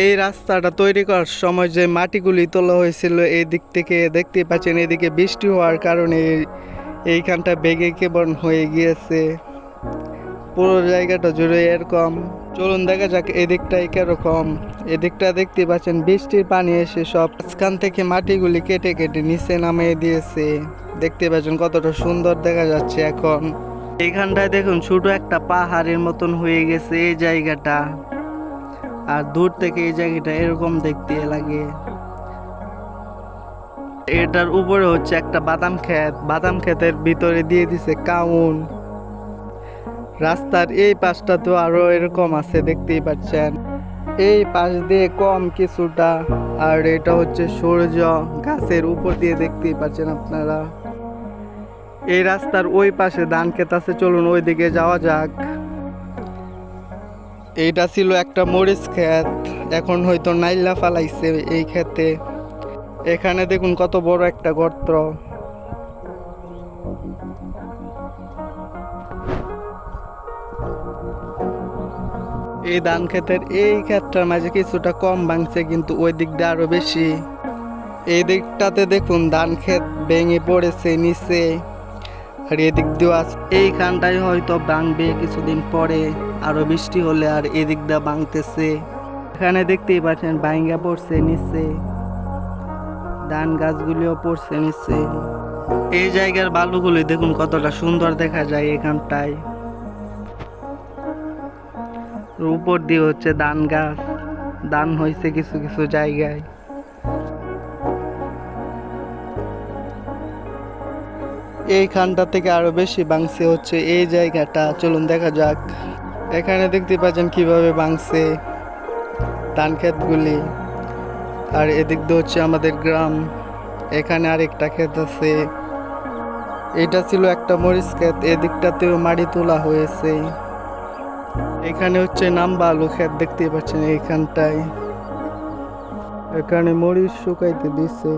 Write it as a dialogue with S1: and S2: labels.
S1: এই রাস্তাটা তৈরি করার সময় যে মাটিগুলি তোলা হয়েছিল এই দিক থেকে দেখতে পাচ্ছেন, এদিকে বৃষ্টি হওয়ার কারণে এই- এইখানটা বেগে কেবল হয়ে গিয়েছে। পুরো জায়গাটা জুড়ে এরকম। চলুন দেখা যাক এদিকটাই কীরকম। এদিকটা দেখতে পাচ্ছেন, বৃষ্টির পানি এসে সব মাঝখান থেকে মাটিগুলি কেটে কেটে নিচে নামিয়ে দিয়েছে। দেখতে পাচ্ছেন কতটা সুন্দর দেখা যাচ্ছে এখন। এইখানটায় দেখুন, ছোট একটা পাহাড়ের মতন হয়ে গেছে এই জায়গাটা। আর দূর থেকে এই জায়গাটা এরকম দেখতে লাগে। এটার উপরে হচ্ছে একটা বাদাম ক্ষেত। বাদাম ক্ষেতের ভিতরে দিয়ে দিছে কাউন। রাস্তার এই পাশটা তো আরও এরকম আছে, দেখতেই পাচ্ছেন। এই পাশ দিয়ে কম কিছুটা, আর এটা হচ্ছে সূর্য গাছের উপর দিয়ে দেখতেই পাচ্ছেন আপনারা। এই রাস্তার ওই পাশে ধান ক্ষেত আছে, চলুন ওই দিকে যাওয়া যাক। এইটা ছিল একটা মরিচ ক্ষেত। এখন হয়তো নাইলা ফালাইছে এই ক্ষেতে। এখানে দেখুন কত বড় একটা গর্ত। এই ধান ক্ষেতের এই ক্ষেতটার মাঝে কিছুটা কম ভাঙছে, কিন্তু ওই দিকটা আরও বেশি। এই দিকটাতে দেখুন ধান ক্ষেত ভেঙে পড়েছে নিচে। আর এদিক দিয়েও আছে এইখানটায় হয়তো ভাঙবে কিছুদিন পরে। আরও বৃষ্টি হলে আর এদিক দিয়ে ভাঙতেছে। এখানে দেখতেই পাচ্ছেন ভাঙ্গা পড়ছে নিচে। ধান গাছগুলিও পড়ছে নিচে। এই জায়গার বালুগুলি দেখুন কতটা সুন্দর দেখা যায় এখানটায়। উপর দিয়ে হচ্ছে ধান গাছ। ধান হয়েছে কিছু কিছু জায়গায়। এইখানটা থেকে আরও বেশি বাংছে হচ্ছে এই জায়গাটা। চলুন দেখা যাক। এখানে দেখতে পাচ্ছেন কীভাবে বাংছে ধান ক্ষেতগুলি। আর এদিক দিয়ে হচ্ছে আমাদের গ্রাম। এখানে আরেকটা ক্ষেত আছে। এটা ছিল একটা মরিচ ক্ষেত, এদিকটাতেও মাটি তোলা হয়েছে। এখানে হচ্ছে নাম্বা আলু ক্ষেত দেখতে পাচ্ছেন এইখানটায়। এখানে মরিচ শুকাইতে দিছে।